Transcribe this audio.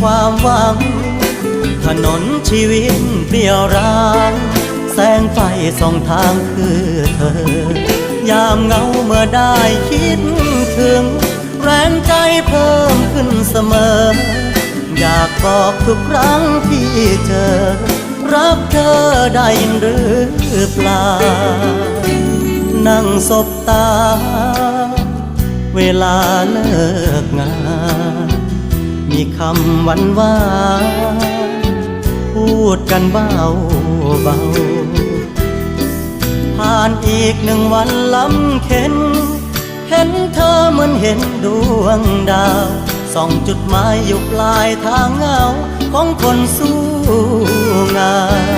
ความหวัง ถนนชีวิตเปลี่ยวร้างแสงไฟส่องทางคือเธอ ยามเงาเมื่อได้คิดถึง แรงใจเพิ่มขึ้นเสมอ อยากบอกทุกครั้งที่เจอ รักเธอได้ยินหรือเปล่า นั่งสบตา เวลาเลิกงาน มีคำหวานหวานพูดกันเบาเบาผ่านอีกหนึ่งวันล้ำเข็น เห็นเธอเหมือนเห็นดวงดาวส่องจุดหมายอยู่ปลายทางเงา ของคนสู้งาน